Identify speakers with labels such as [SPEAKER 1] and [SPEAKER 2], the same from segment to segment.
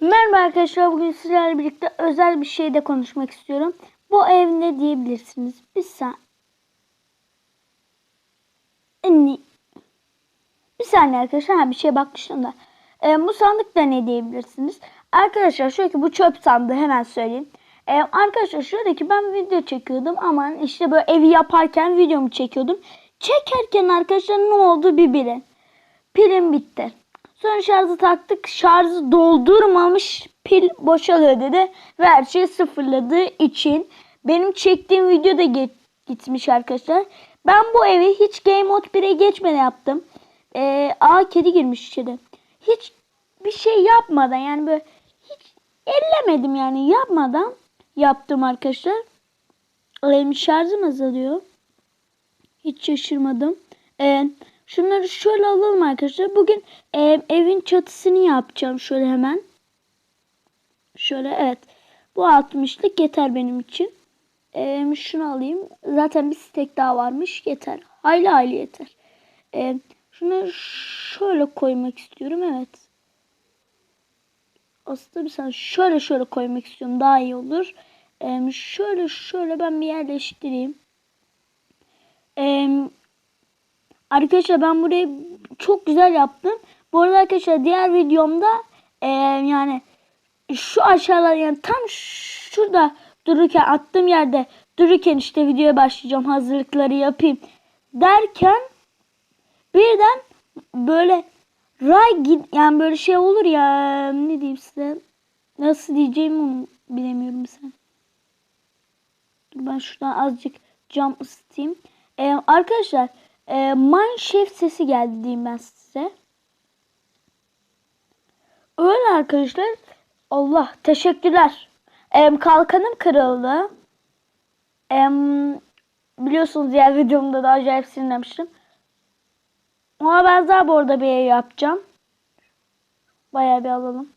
[SPEAKER 1] Merhaba arkadaşlar bugün sizlerle birlikte özel bir şeyde konuşmak istiyorum. Bu ev ne diyebilirsiniz? Bir saniye. Bir saniye arkadaşlar ha, bir şeye bakmıştım da. Ee, bu sandık da ne diyebilirsiniz? Arkadaşlar şöyle bu çöp sandığı hemen söyleyeyim. Ee, arkadaşlar şuradaki ben video çekiyordum ama işte böyle evi yaparken videomu çekiyordum. Çekerken arkadaşlar ne oldu bir bilin. Pilim bitti. Sonra şarjı taktık. Şarjı doldurmamış. Pil boşalıyor dedi. Ve her şeyi sıfırladığı için benim çektiğim video da gitmiş arkadaşlar. Ben bu evi hiç Game Mode 1'e geçmeden yaptım. Ee, aa kedi girmiş içeri. Hiç bir şey yapmadan yani böyle hiç ellemedim yani yapmadan yaptım arkadaşlar. Benim şarjım azalıyor. Hiç şaşırmadım. Ee, şunları şöyle alalım arkadaşlar. Bugün e, evin çatısını yapacağım şöyle hemen. Şöyle evet. Bu 60'lık yeter benim için. Ee, şunu alayım. Zaten bir stek daha varmış. Yeter. Hayli hayli yeter. Ee, şunu şöyle koymak istiyorum. Evet. Aslında bir saniye şöyle şöyle koymak istiyorum. Daha iyi olur. Ee, şöyle şöyle ben bir yerleştireyim. Ee, arkadaşlar ben burayı çok güzel yaptım. Bu arada arkadaşlar diğer videomda e, yani şu aşağıda yani tam şurada dururken attığım yerde dururken işte videoya başlayacağım hazırlıkları yapayım derken birden böyle ray git yani böyle şey olur ya ne diyeyim size nasıl diyeceğimi bilemiyorum sen. Dur ben şuradan azıcık cam ısıtayım. Ee, arkadaşlar e, Mineshaft sesi geldi diyeyim ben size. Öyle arkadaşlar. Allah teşekkürler. Ee, kalkanım kırıldı. Ee, biliyorsunuz diğer videomda da acayip sinirlenmiştim. Ona benzer bu arada bir ev yapacağım. Bayağı bir alalım.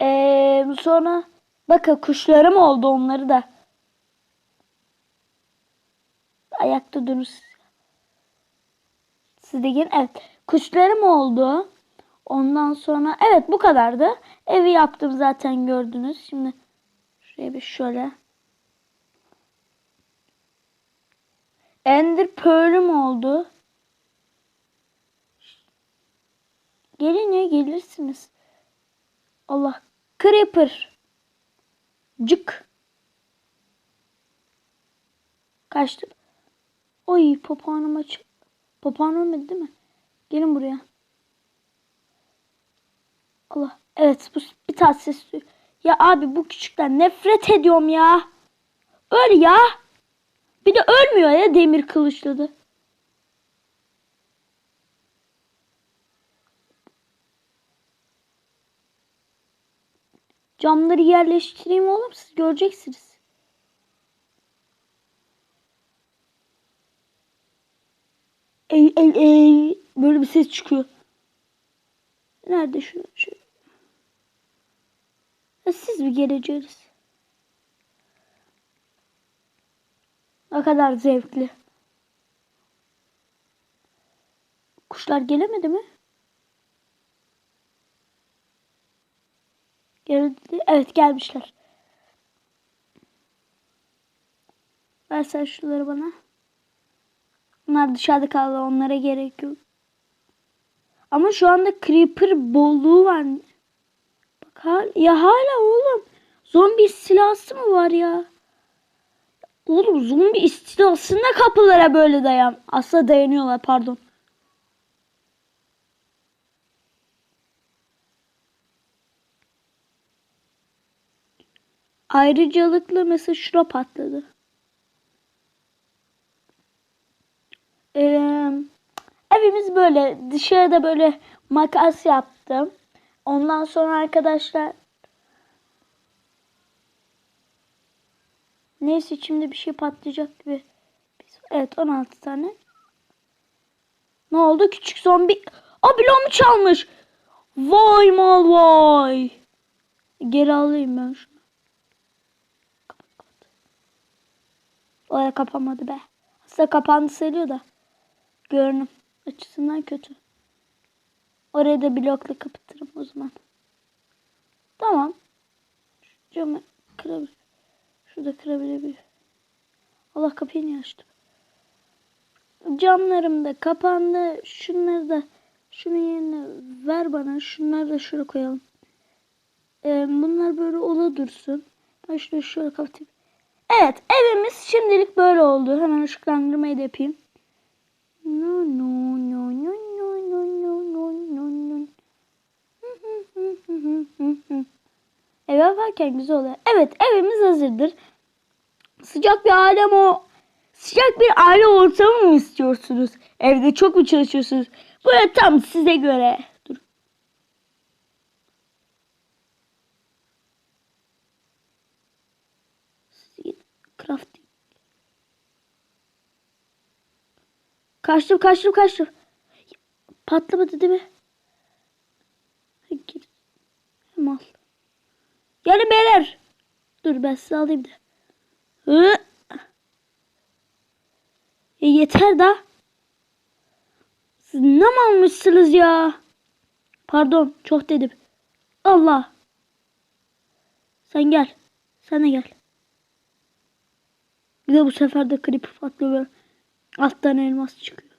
[SPEAKER 1] Ee, sonra bakın kuşlarım oldu onları da. Ayakta durun. Siz de gelin. Evet. Kuşlarım oldu. Ondan sonra evet bu kadardı. Evi yaptım zaten gördünüz. Şimdi şuraya bir şöyle. Ender Pearl'üm oldu. Gelin ya gelirsiniz. Allah. Creeper. Cık. Kaçtı. Oy papağanım aç. Papağan ölmedi değil mi? Gelin buraya. Allah. Evet bu bir tane ses. Ya abi bu küçükten nefret ediyorum ya. Öl ya. Bir de ölmüyor ya demir kılıçladı. Camları yerleştireyim oğlum siz göreceksiniz. Ey ey ey böyle bir ses çıkıyor. Nerede şu? şu? Siz mi geleceğiniz? Ne kadar zevkli. Kuşlar gelemedi mi? Geldi. Evet gelmişler. Ver sen şunları bana. Bunlar dışarıda kaldı. Onlara gerek yok. Ama şu anda creeper bolluğu var. Bak hala, ya hala oğlum. Zombi istilası mı var ya? Oğlum zombi istilasında kapılara böyle dayan. Aslında dayanıyorlar pardon. Ayrıcalıklı mesela şura patladı. Ee, evimiz böyle dışarıda böyle makas yaptım. Ondan sonra arkadaşlar neyse içimde bir şey patlayacak gibi. Evet 16 tane. Ne oldu? Küçük zombi. Aa bloğumu çalmış. Vay mal vay. Geri alayım ben şunu. Kapat kapat. Oraya kapamadı be. Aslında kapandı sayılıyor da. Görünüm açısından kötü. Oraya da blokla kapatırım o zaman. Tamam. Şu camı kırabilir. Şurada kırabilir. Allah kapıyı niye açtı? Camlarım da kapandı. Şunları da şunun yerine ver bana. Şunları da şuraya koyalım. Ee, bunlar böyle ola dursun. Ben şurayı şöyle kapatayım. Evet evimiz şimdilik böyle oldu. Hemen ışıklandırmayı da yapayım. No no no no no no no no no no. Ev yaparken güzel oluyor. Evet evimiz hazırdır. Sıcak bir aile o sıcak bir aile ortamı mı istiyorsunuz? Evde çok mu çalışıyorsunuz? Böyle tam size göre. Dur. Siz gidin, Crafting. Kaçtım kaçtım kaçtım. Patlamadı değil mi? Gir. Hem al. Gelin beyler. Dur ben size alayım da. Hı. E yeter da. Siz ne almışsınız ya? Pardon çok dedim. Allah. Sen gel. Sen de gel. Bir de bu sefer de klip patlıyor. Alttan elmas çıkıyor.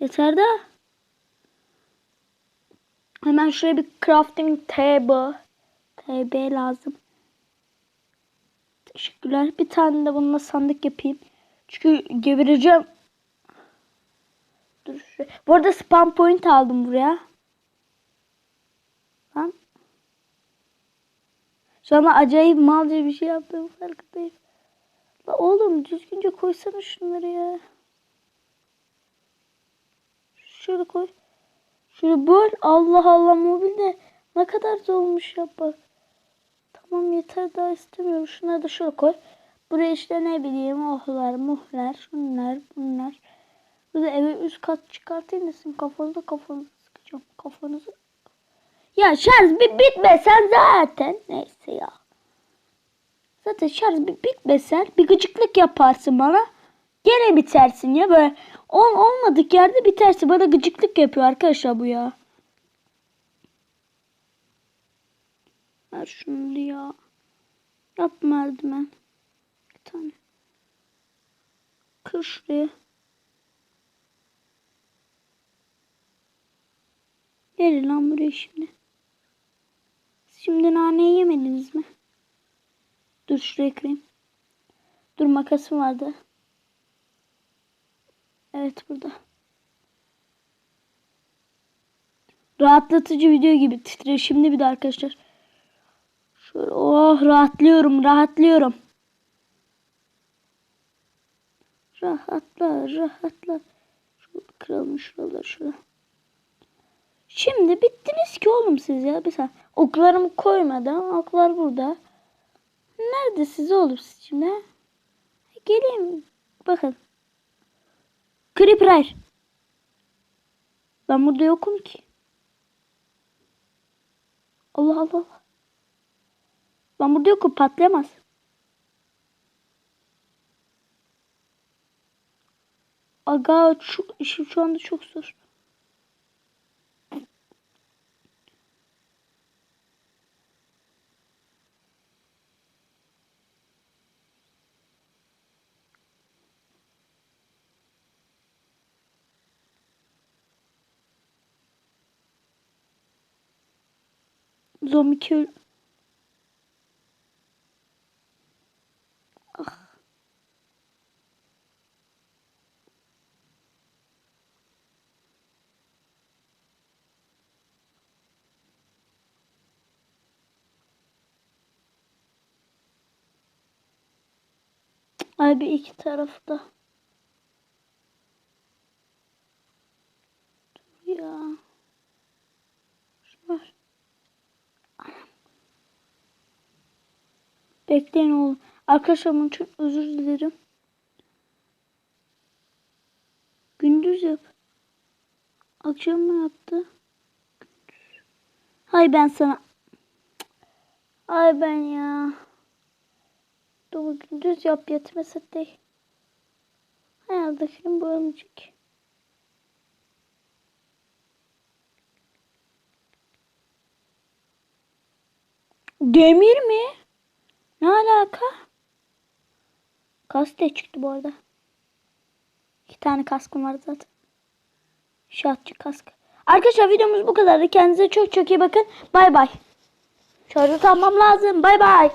[SPEAKER 1] Yeter de. Hemen şuraya bir crafting table. TB lazım. Teşekkürler. Bir tane de bununla sandık yapayım. Çünkü gebereceğim. Dur şuraya. Bu arada spam point aldım buraya. Lan. Şu an acayip malca bir şey yaptığım farkındayım. La oğlum düzgünce koysana şunları ya. Şöyle koy. Şöyle böl. Allah Allah mobilde ne kadar zor olmuş ya bak. Tamam yeter daha istemiyorum. Şunları da şöyle koy. Buraya işte ne bileyim ohlar muhlar şunlar bunlar. Burada eve üst kat çıkartayım da sizin kafanızı kafanızı sıkacağım. Kafanızı. Ya şarj bir bitmesen zaten. Neyse ya. Zaten şarj bitmesen bir gıcıklık yaparsın bana. Gene bitersin ya böyle. On, olmadık yerde bitersin. Bana gıcıklık yapıyor arkadaşlar bu ya. Ver şunu ya. Yap merdiven. Bir tane. Kır şuraya. Gelin lan buraya şimdi. Şimdi naneyi yemediniz mi? Dur şuraya kırayım. Dur makasım vardı. Evet burada. Rahatlatıcı video gibi titriyor şimdi bir de arkadaşlar. Şöyle oh rahatlıyorum rahatlıyorum. Rahatla rahatla. Şu kıralım şuraları şurada. Şimdi bittiniz ki oğlum siz ya. Bir saniye. Oklarımı koymadan oklar burada. Nerede siz oğlum şimdi? Geleyim. Bakın. Creeper. Ben burada yokum ki. Allah Allah Allah. Ben burada yokum patlayamaz. Aga şu, işim şu anda çok zor. Zombi kö... Ah. Abi iki tarafta. Bekleyin oğlum. Arkadaşlar bunun için özür dilerim. Gündüz yap. Akşam mı yaptı? Gündüz. Hay ben sana. Ay ben ya. Doğru gündüz yap yatmasa değil. Hayaldakilerim bu örümcek. Demir mi? Ne alaka? Kask da çıktı bu arada. İki tane kaskım var zaten. Şatçı kask. Arkadaşlar videomuz bu kadardı. Kendinize çok çok iyi bakın. Bay bay. Şarjı tamam lazım. Bay bay.